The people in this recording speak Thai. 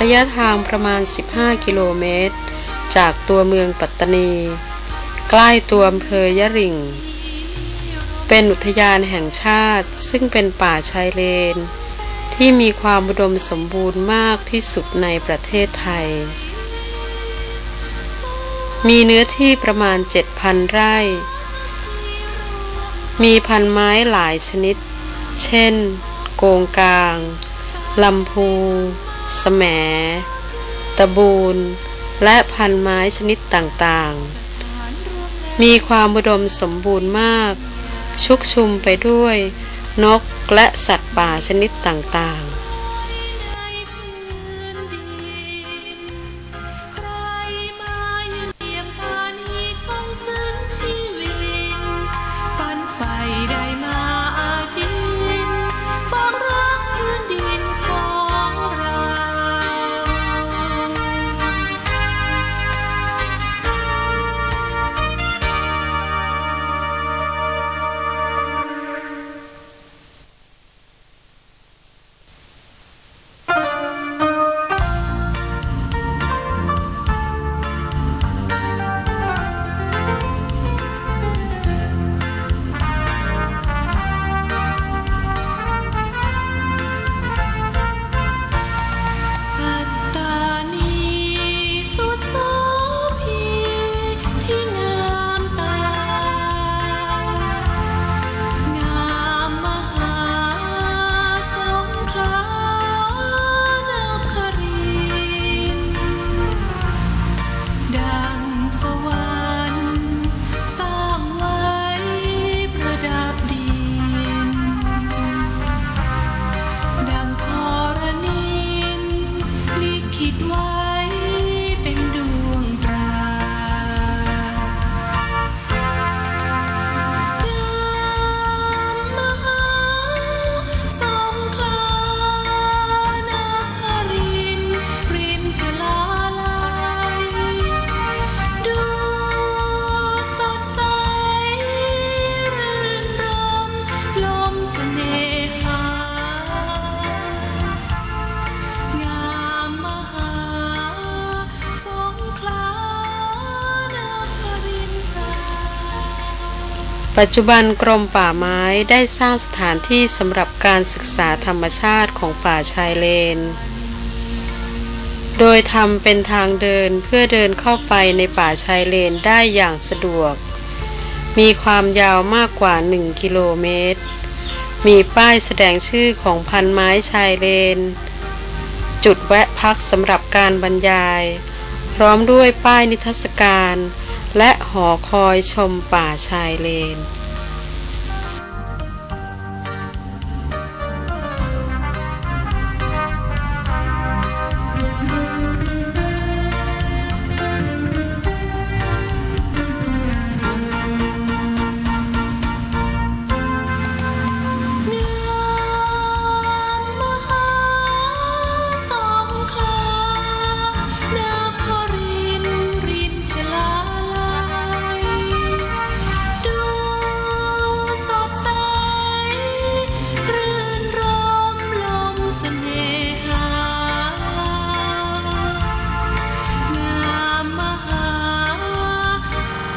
ระยะทางประมาณ 15 กิโลเมตร จากตัวเมืองปัตตานี ใกล้ตัวอำเภอยะริง เป็นอุทยานแห่งชาติซึ่งเป็นป่าชายเลน ที่มีความอุดมสมบูรณ์มากที่สุดในประเทศไทย มีเนื้อที่ประมาณ 7,000 ไร่ มีพันไม้หลายชนิด เช่น โกงกลาง ลำพู สแหมตะบูน และพันไม้ชนิดต่างๆ มีความอุดมสมบูรณ์มาก ชุกชุมไปด้วย นกและสัตว์ป่าชนิดต่างๆ ปัจจุบันกรมป่าไม้ได้สร้างสถานที่สำหรับการศึกษาธรรมชาติของป่าชายเลน โดยทำเป็นทางเดินเพื่อเดินเข้าไปในป่าชายเลนได้อย่างสะดวก มีความยาวมากกว่า 1 กิโลเมตร มีป้ายแสดงชื่อของพันไม้ชายเลน จุดแวะพักสำหรับการบรรยาย พร้อมด้วยป้ายนิทรรศการ และหอคอยชมป่าชายเลน